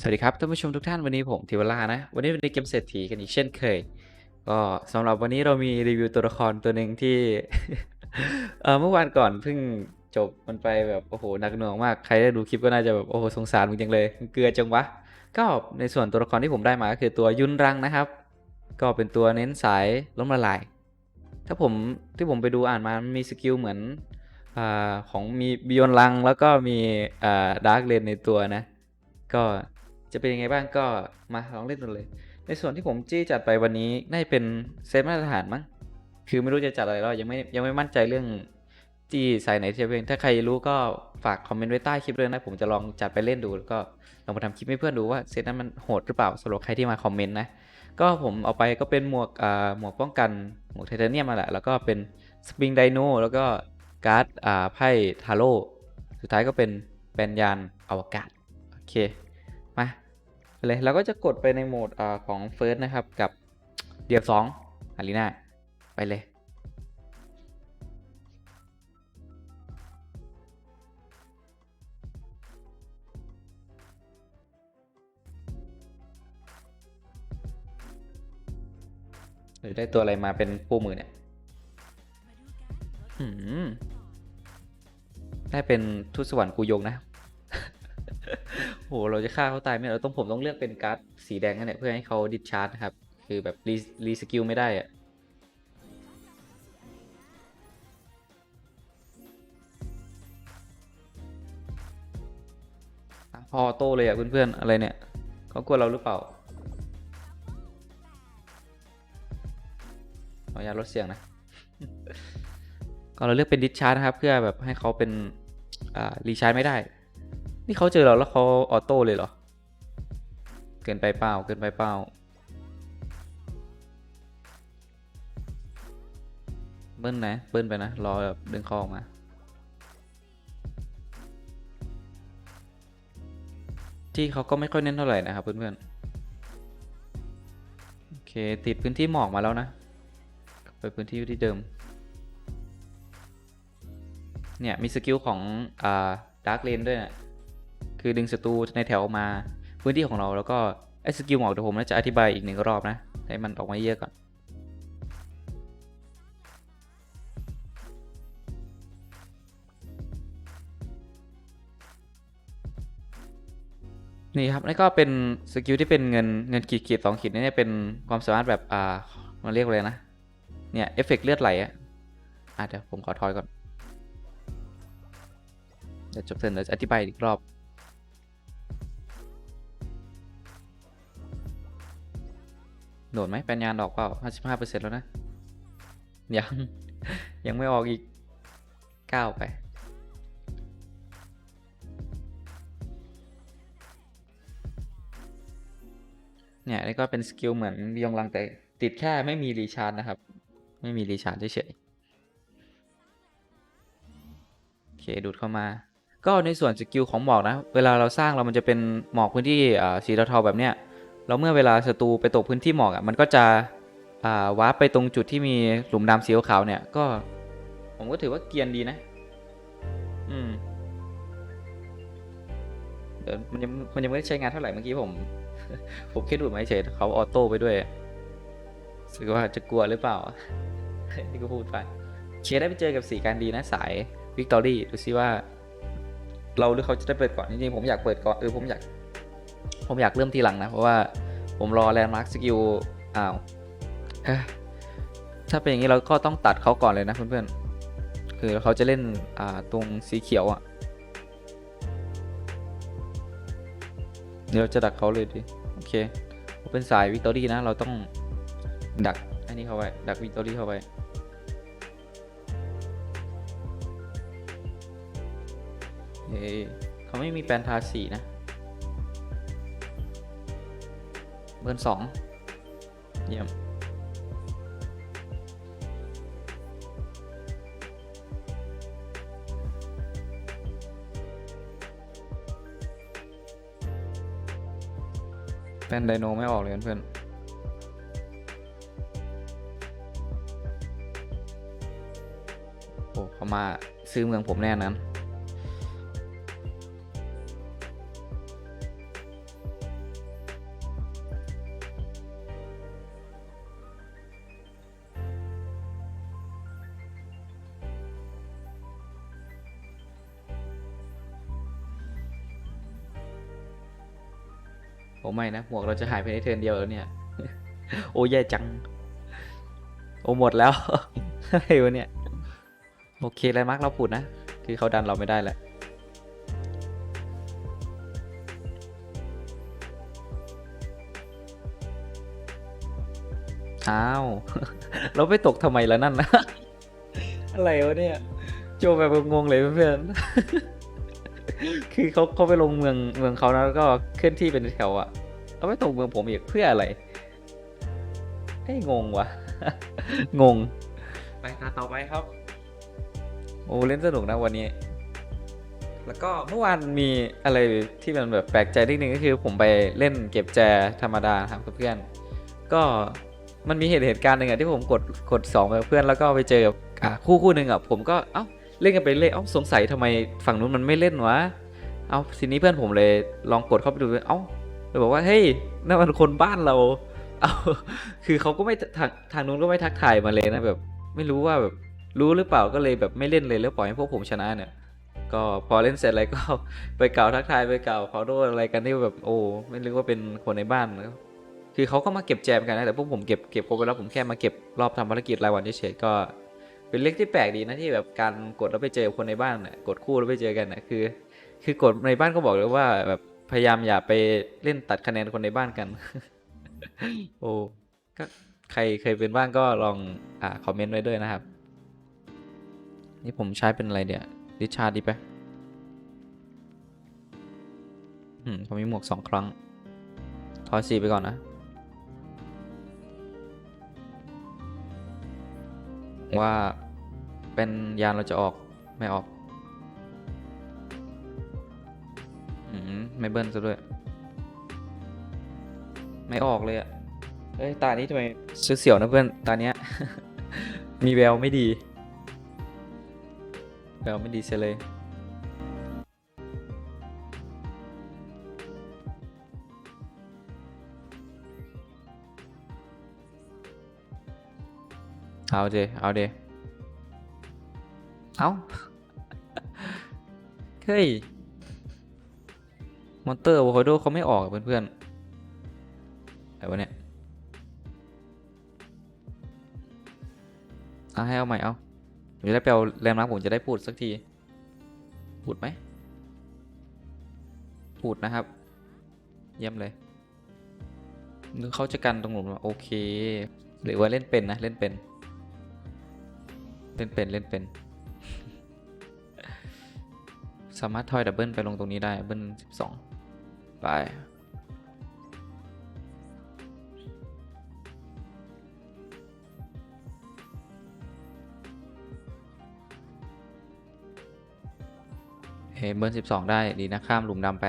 สวัสดีครับท่านผู้ชมทุกท่านวันนี้ผมทิวล่านะ วันนี้เป็นในเกมเศรษฐีกันอีกเช่นเคย ก็สำหรับวันนี้เรามีรีวิวตัวละครตัวหนึ่งที่ เออเมื่อวานก่อนเพิ่งจบมันไปแบบโอ้โหหนักหน่วงมากใครได้ดูคลิปก็น่าจะแบบโอ้โหสงสารมึงจังเลยเกลือจังวะ ก็ในส่วนตัวละครที่ผมได้มาก็คือตัวยุนรังนะครับ ก็เป็นตัวเน้นสายล้มละลาย ถ้าผมที่ผมไปดูอ่านมามันมีสกิลเหมือนอของมีบิยอนลังแล้วก็มีอ่าดาร์กเลนในตัวนะ ก็ จะเป็นยังไงบ้างก็มาลองเล่นกันเลย ในส่วนที่ผมจี้จัดไปวันนี้น่าจะเป็นเซตมาตรฐานมั้งคือไม่รู้จะจัดอะไรแล้วยังไม่ยังไม่มั่นใจเรื่องจี้ใส่ไหนเทียบเองถ้าใครรู้ก็ฝากคอมเมนต์ไว้ใต้คลิปเลยนะ ผมจะลองจัดไปเล่นดูแล้วก็ลองมาทำคลิปให้เพื่อนดูว่าเซตนั้นมันโหดหรือเปล่าสำหรับใครที่มาคอมเมนต์นะก็ผมเอาไปก็เป็นหมวกอ่าหมวกป้องกันหมวกไทเทเนียมมาแหละแล้วก็เป็นสปริงไดโนแล้วก็การ์ดอ่าไพ่ทาโร่สุดท้ายก็เป็นแปนยานอวกาศโอเค เลยเราก็จะกดไปในโหมดอของเฟิร์สนะครับกับเดียวสองอารีนาไปเลย หรือได้ตัวอะไรมาเป็นคู่มือเนี่ยหืมได้เป็นทูตสวรรค์กูยงนะ โหเราจะฆ่าเขาตายไหมเราต้องผมต้องเลือกเป็นการ์ดสีแดงนั่นแหละเพื่อให้เขาดิชาร์จนะครับ คือแบบรีรีสกิลไม่ได้อะพอโต้เลยอะเพื่อนๆ อะไรเนี่ยเขากลัวเราหรือเปล่าขออนุญาลดเสียงนะ ก็เราเลือกเป็นดิชาร์จนะครับ เพื่อแบบให้เขาเป็นรีชาร์จไม่ได้ นี่เขาเจอเราแล้วเขาออโต้เลยเหรอ เกินไปเปล่า เกินไปเปล่า เบิ้ลนะ เบิ้ลไปนะ รอแบบดึงคอออกมา ที่เขาก็ไม่ค่อยเน้นเท่าไหร่นะครับเพื่อนๆ โอเค ติดพื้นที่หมอกมาแล้วนะ ไปพื้นที่ที่เดิม เนี่ย มีสกิลของอ่าดาร์กเลนด้วยนะ คือดึงศัตรูในแถวมาพื้นที่ของเราแล้วก็ไอ้สกิลหมอกเดี๋ยวผมจะอธิบายอีกหนึ่งรอบนะ ให้มันออกมาเยอะก่อนนี่ครับนี่ก็เป็นสกิลที่เป็นเงินเงินขีดขีดสองขีดนี่เป็นความสามารถแบบอ่ามันเรียกว่าอะไรนะ เนี่ยเอฟเฟกต์เลือดไหลอะอะเดี๋ยวผมขอทอยก่อน เดี๋ยวจบเสร็จเดี๋ยวอธิบายอีกรอบ โดดไหมแปนยานออกเปล่าห้าสิบห้าเปอร์เซ็นต์แล้วนะ ยัง ยังไม่ออกอีกก้าไป เนี่ยนี่ก็เป็นสกิลเหมือนยองลังแต่ติดแค่ไม่มีรีชาร์จนะครับ ไม่มีรีชาร์จเฉยๆ โอเค ดูดเข้ามา ก็ในส่วนสกิลของหมอกนะ เวลาเราสร้างเรามันจะเป็นหมอกพื้นที่สีเทาๆแบบเนี้ย แล้วเมื่อเวลาศัตรูไปตกพื้นที่หมอกอะมันก็จะวาร์ปไปตรงจุดที่มีหลุมดำสีขาวเนี่ยก็ ผมก็ถือว่าเกียนดีนะ อืมเดี๋ยวมันยังมันยังไม่ได้ใช้งานเท่าไหร่เมื่อกี้ผม ผมแค่ดูดมาเฉยเขาออโต้ไปด้วยสึกว่าจะกลัวหรือเปล่าที่ก็พูดไปเชียร์ได้ไปเจอกับสีการดีนะสายวิกตอรี่ดูซิว่า เราหรือเขาจะได้เปิดก่อนจริงๆผมอยากเปิดก่อนเออผมอยาก ผมอยากเริ่มทีหลังนะ เพราะว่าผมรอแลนด์มาร์คสกิลอ้าวถ้าเป็นอย่างนี้เราก็ต้องตัดเขาก่อนเลยนะเพื่อนๆคือเขาจะเล่นอ่าตรงสีเขียวอะ่ะเดี๋ยวจะดักเขาเลยดิโอเคเป็นสายวิกตอรี่นะ เราต้องดักอันนี้เข้าไว้ดักวิกตอรี่เข้าไว้เฮ้ยเขาไม่มีแปลนทาสีนะ เบอร์สองเยี่ยมแปลนไดโนไม่ออกเลยเพื่อนโอ้เขามาซื้อเมืองผมแน่นั้น อ้ไม่นะหมวกเราจะหายภายในเทิร์นเดียวแล้วเนี่ย โอ้แย่จัง โอ้หมดแล้วอะไรวะเนี่ย โอเคแลนด์มาร์กเราผุดนะ คือเขาดันเราไม่ได้แล้วอ้าวเราไปตกทำไมแล้วนั่นนะ อะไรวะเนี่ย โจแบบงงเลยเพื่อน คือเขาเขาไปลงเมืองเมืองเขานะแล้วก็เคลื่อนที่เป็นแถวอะเราไปตกเมืองผมอีกเพื่ออะไรไอ้ยงงวะ งง ไปตาต่อไปครับ โอ้เล่นสนุกนะวันนี้ แล้วก็เมื่อวานมีอะไรที่มันแบบแปลกใจนิดนึงก็คือ ผมไปเล่นเก็บแจธรรมดาครับกับเพื่อน ก็มันมีเหตุเหตุการณ์หนึ่งอะที่ผมกดกดสองไปกับเพื่อนแล้วก็ไปเจอกับอะคู่คู่หนึ่งอะผมก็เอ้า เล่นกันไปเรื่อยเอ้าสงสัยทำไมฝั่งนู้นมันไม่เล่นวะเอ้าทีนี้เพื่อนผมเลยลองกดเข้าไปดูเอ้าเลยบอกว่าเฮ้ยนั่นมันคนบ้านเราเอ้าคือเขาก็ไม่ทางทางนู้นก็ไม่ทักทายมาเลยนะแบบ ไม่รู้ว่าแบบรู้หรือเปล่าก็เลยแบบไม่เล่นเลยแล้วปล่อยให้พวกผมชนะเนี่ยก็พอเล่นเสร็จอะไรก็ไปเก่าทักทายไปเก่าขอโทษอะไรกันที่แบบโอ้ไม่รู้ว่าเป็นคนในบ้านนะคือเขาก็มาเก็บแจมกันนะแต่พวกผมเก็บเก็บครบไปแล้วผมแค่มาเก็บรอบทำภารกิจรายวันเฉยๆก็ เป็นเล็กที่แปลกดีนะที่แบบการกดแล้วไปเจอคนในบ้านน่ะกดคู่แล้วไปเจอกันน่ะคือ คือกดในบ้านก็บอกเลยว่าแบบพยายามอย่าไปเล่นตัดคะแนนคนในบ้านกัน โอ้ก็ใครเคยเป็นบ้างก็ลองอ่าคอมเมนต์ไว้ด้วยนะครับ นี่ผมใช้เป็นอะไรเนี่ยดิชาร์ดดีไปะอืมผมมีหมวกสองครั้งทอยสี่ไปก่อนนะ ว่าเป็นยานเราจะออกไม่ออกอืมไม่เบิ้ลซะด้วย ไม่ออกเลยอะเอ้ยตานี้ทำไมเสียวๆนะเพื่อนตาเนี้ย มีแววไม่ดีแววไม่ดีเสียเลย เอาเดเอาเดเอาเฮ้ย มอนเตอร์อะโวคาโดเขาไม่ออกอะเพื่อนๆอะไรวะเนี่ยเอาให้เอาใหม่เอาผมจะได้ไปเอาแรมมาร์คผมจะได้พูดสักที พูดไหม พูดนะครับ เยี่ยมเลยนึกเขาจะกันตรงหนุนว่าโอเค หรือว่าเล่นเป็นนะ เล่นเป็น เล่นเป็นเล่นเป็น สามารถทอยดับเบิลไปลงตรงนี้ได้เบิลสิบสองไปเฮ้เบิลสิบสองได้ ดีนะข้ามหลุมดำไป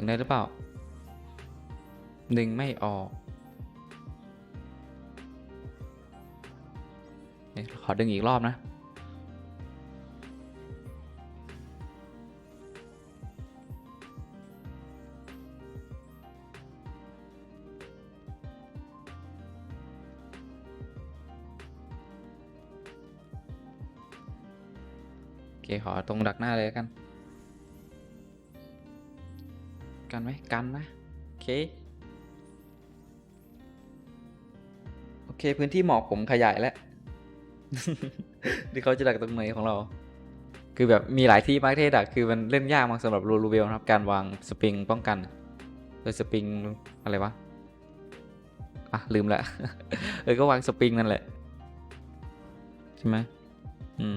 ดึงได้หรือเปล่า ดึงไม่ออกขอดึงอีกรอบนะ โอเค ขอตรงดักหน้าเลยกัน กันไหมกันนะ โอเค โอเค พื้นที่หมอกผมขยายแล้วที่เขาจะดักตรงไหนของเรา คือแบบมีหลายที่มากที่ดัก คือมันเล่นยากมากสำหรับรูรูเวลนะครับ การวางสปริงป้องกัน โดยสปริงอะไรวะ อะ ลืมละเออ ก็วางสปริงนั่นแหละ ใช่ไหมอืม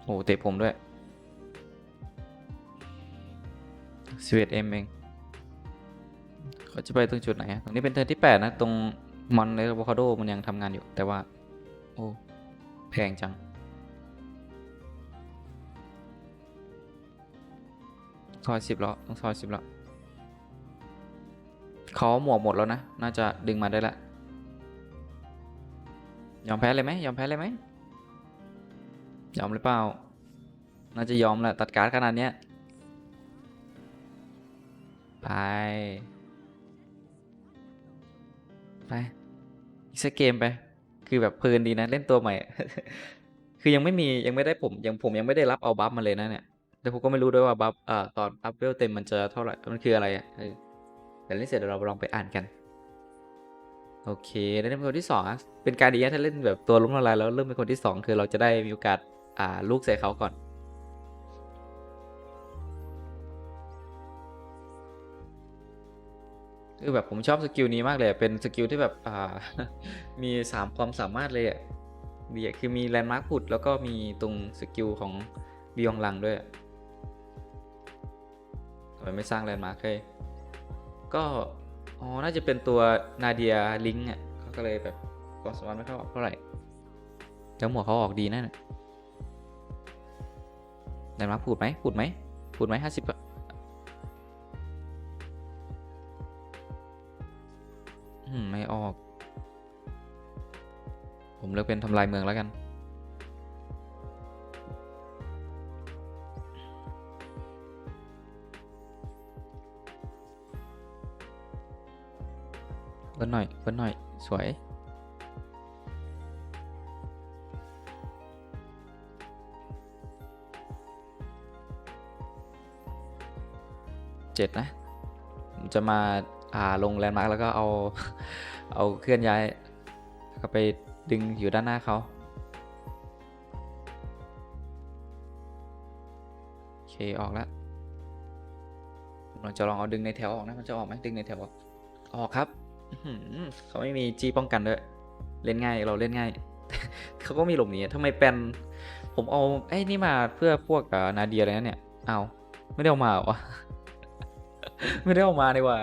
โอ้เตะผมด้วย สิบเอ็ดเอ็มเองเขาจะไปตรงจุดไหนตรงนี้เป็นเทิร์นที่แปดนะ ตรงมอนในโวคาโดมันยังทำงานอยู่ แต่ว่า โอ้ แพงจัง ซอยสิบแล้วต้องซอยสิบแล้วเขาหมวกหมดแล้วนะ น่าจะดึงมาได้ละ ยอมแพ้เลยไหมยอมแพ้เลยไหมยอมหรือเปล่า น่าจะยอมแหละตัดการ์ดขนาดเนี้ย ไป ไปอีกสักเกมไป คือแบบเพลินดีนะ เล่นตัวใหม่ คือยังไม่มียังไม่ได้ผมยังผมยังไม่ได้รับเอาบัฟมาเลยนะเนี่ยแต่ผมก็ไม่รู้ด้วยว่าบัฟเอ่าตอนอัพเวลเต็มมันจะเท่าไหร่มันคืออะไรอะเออแต่เล่นเสร็จเราลองไปอ่านกันโอเคแล้วในคนที่สองอะเป็นการดีนะถ้าเล่นแบบตัวล้มละลายแล้วเริ่มเป็นคนที่สองคือเราจะได้มีโอกาสอ่าลูกใส่เขาก่อน คือแบบผมชอบสกิลนี้มากเลยอะเป็นสกิลที่แบบอ่ามีสามความสามารถเลยอะดีอะคือมีแลนด์มาร์คผุดแล้วก็มีตรงสกิลของบียองลังด้วยทำไมไม่สร้างแลนด์มาร์คเลยก็อ๋อน่าจะเป็นตัวนาเดียลิงอะเขาก็เลยแบบความสามารถไม่ค่อยออกเท่าไหร่แต่หมวกเขาออกดีนั่นน่ะแลนด์มาร์คผุดไหมผุดไหมผุดไหมห้าสิบ ไม่ออก ผมเลือกเป็นทำลายเมืองแล้วกัน เบิ้ลหน่อย เบิ้ลหน่อย สวยเจ็ดนะ ผมจะมา อ่าลงแลนด์มาร์กแล้วก็เอาเอาเคลื่อนย้ายก็ไปดึงอยู่ด้านหน้าเขาโอเคออกแล้วเราจะลองเอาดึงในแถวออกนะมันจะออกไหมดึงในแถวออกออกครับเขาไม่มีจี้ป้องกันด้วยเล่นง่ายเราเล่นง่ายเขาก็มีหลบหนีทำไมเป็นผมเอาไอ้นี่มาเพื่อพวกนาเดียอะไรนั่นเนี่ยเอาไม่ได้เอามาหรอวะไม่ได้เอามาดีกว่า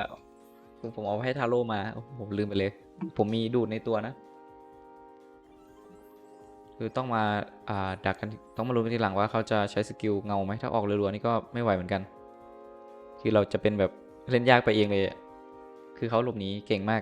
ผมผมเอาให้ทาโร่มาผมลืมไปเลย ผมมีดูดในตัวนะ คือต้องมาอ่าดักกันต้องมารู้กันทีหลังว่าเขาจะใช้สกิลเงาไหมถ้าออกรัวๆนี่ก็ไม่ไหวเหมือนกัน คือเราจะเป็นแบบเล่นยากไปเองเลย คือเขาหลบหนีเก่งมาก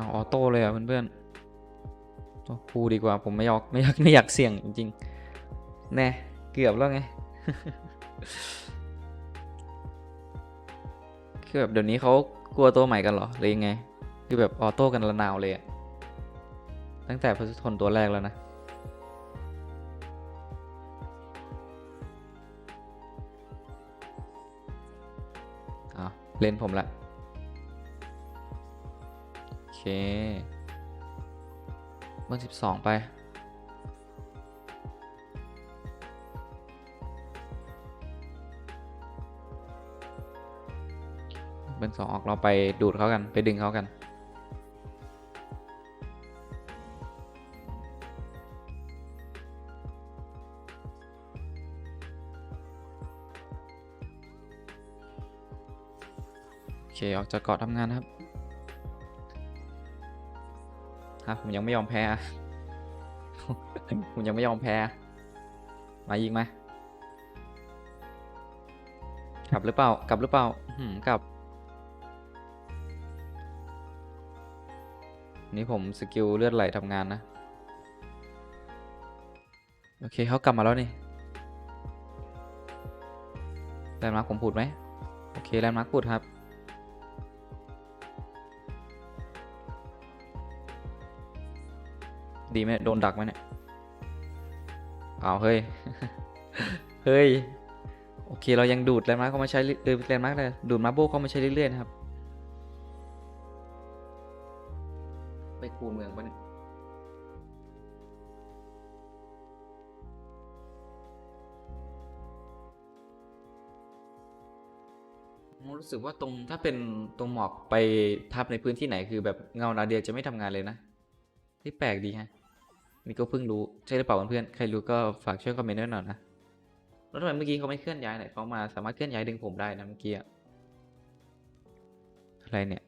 เอาออโต้เลยอะเพื่อนๆตัวคูดีกว่าผมไม่อยากไม่อยากไม่อยากเสี่ยงจริงๆแน่เกือบแล้วไงคือแบบเดี๋ยวนี้เขากลัวตัวใหม่กันเหรอหรือยังไง คือแบบออโต้กันระนาวเลยอะตั้งแต่พัสทนตัวแรกแล้วนะอ้าเล่นผมละ เคเบอร์สิบสองไป เบอร์สองออกเราไปดูดเขากัน ไปดึงเขากันโอเคออกจากเกาะทำงานนะครับะผมยังไม่ยอมแพ้ ผมยังไม่ยอมแพ้ มายิงไหมกลับหรือเปล่า กลับหรือเปล่าหือกลับ นี่ผมสกิลเลือดไหลทำงานนะ โอเคเขากลับมาแล้วนี่แลนด์มาร์คผมพูดไหม โอเคแลนด์มาร์คพูดครับ ดีไหมโดนดักไหมเนี่ยเอาเฮ้ย เฮ้ย โอเคเรายังดูดแลนด์มาร์คเข้ามาใช้เรื่อยเออแลนด์มาร์คเลยดูดมาโบเข้ามาใช้เรื่อยๆนะครับ ไปคูเมืองปะเนี่ยรู้สึกว่าตรงถ้าเป็นตรงหมอกไปทับในพื้นที่ไหนคือแบบเงานาเดียจะไม่ทำงานเลยนะ ที่แปลกดีฮะ นี่ก็เพิ่งรู้ใช่หรือเปล่าเพื่อนใครรู้ก็ฝากช่วยคอมเมนต์ด้วยหน่อยนะแล้วทำไมเมื่อกี้เขาไม่เคลื่อนย้ายเนี่ยเขามาสามารถเคลื่อนย้ายดึงผมได้นะเมื่อกี้อะอะไรเนี่ย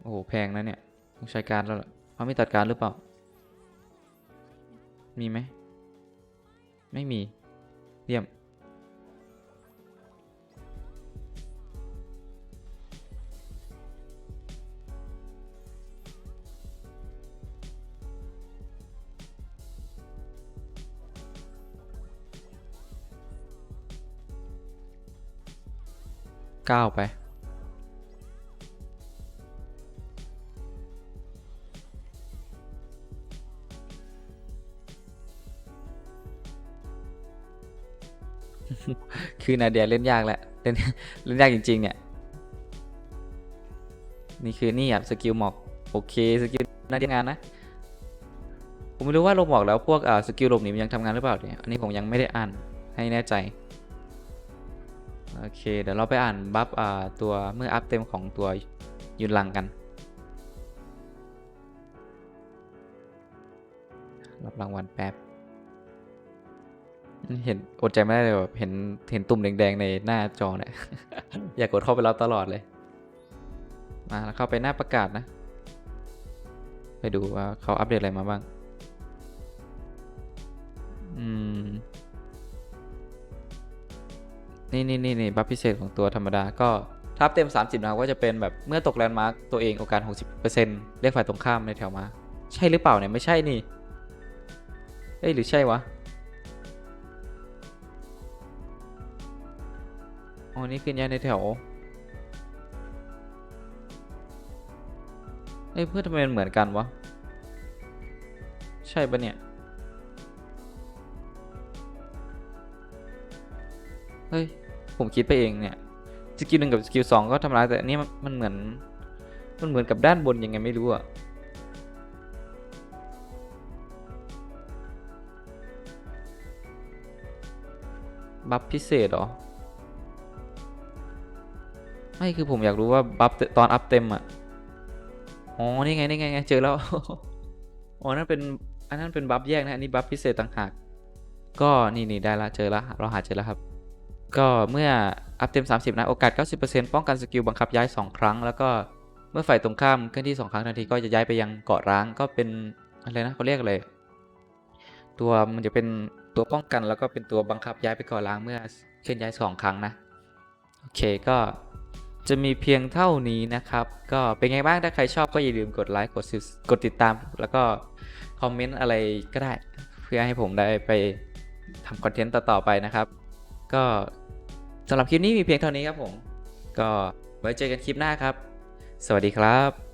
โอ้โหแพงนะเนี่ยต้องใช้การแล้วล่ะเขาไม่ตัดการหรือเปล่า มีไหมไม่มีเยี่ยม เก้าไปคือนาเดียเล่นยากแหละ เล่นเล่นยากจริง ๆ เนี่ย นี่คือนี่อะสกิลหมอก โอเคสกิลนาเดียงานนะ ผมไม่รู้ว่าลงหมอกแล้วพวกอ่าสกิลหลบหนีมันยังทำงานหรือเปล่าเนี่ย อันนี้ผมยังไม่ได้อ่านให้แน่ใจ โอเค เดี๋ยวเราไปอ่านบัฟตัวเมื่ออัพเต็มของตัวยุนลังกัน รับรางวัลแป๊บ เห็นอดใจไม่ได้เลยแบบเห็นเห็นตุ่มแดงๆในหน้าจอเนี่ย อยากกดเข้าไปรับตลอดเลย มาแล้วเข้าไปหน้าประกาศนะ ไปดูว่าเขาอัปเดตอะไรมาบ้าง อืม นี่นี่นี่นี่บัฟพิเศษของตัวธรรมดาก็ถ้าเต็ม 30 นะครับก็จะเป็นแบบเมื่อตกแลนด์มาร์กตัวเองโอกาส 60%เรียกฝ่ายตรงข้ามในแถวมาใช่หรือเปล่าเนี่ยไม่ใช่นี่เอ้ยหรือใช่วะอ๋อนี่ขึ้นย้าในแถวเอ้ยเพื่อทำไมมันเหมือนกันวะ ใช่ปะเนี่ย เฮ้ย ผมคิดไปเองเนี่ยสกิลหนึ่งกับสกิลสองก็ทำร้ายแต่อันนี้มันเหมือนมันเหมือนกับด้านบนยังไงไม่รู้อะบัฟพิเศษเหรอ ไม่คือผมอยากรู้ว่าบัฟตอนอัพเต็มอะอ๋อ นี่ไง นี่ไงไง เจอแล้ว อ๋อ นั่นเป็น อันนั้นเป็นบัฟแยกนะ อันนี้บัฟพิเศษต่างหาก ก็นี่นี่ได้ละ เจอละ เราหาเจอแล้วครับ ก็เมื่ออัพเต็ม 30 นะ โอกาส 90%ป้องกันสกิลบังคับย้าย 2 ครั้ง แล้วก็เมื่อฝ่ายตรงข้ามเคลื่อนที่ 2 ครั้งทันทีก็จะย้ายไปยังเกาะร้างก็เป็นอะไรนะเขาเรียกอะไร ตัวมันจะเป็นตัวป้องกันแล้วก็เป็นตัวบังคับย้ายไปเกาะร้างเมื่อเคลื่อนย้าย 2 ครั้งนะโอเคก็จะมีเพียงเท่านี้นะครับ ก็เป็นไงบ้างถ้าใครชอบก็อย่าลืมกดไลค์กดกดติดตาม แล้วก็คอมเมนต์อะไรก็ได้ เพื่อให้ผมได้ไปทำคอนเทนต์ต่อๆไปนะครับ ก็ สำหรับคลิปนี้มีเพียงเท่านี้ครับผม ก็ไว้เจอกันคลิปหน้าครับ สวัสดีครับ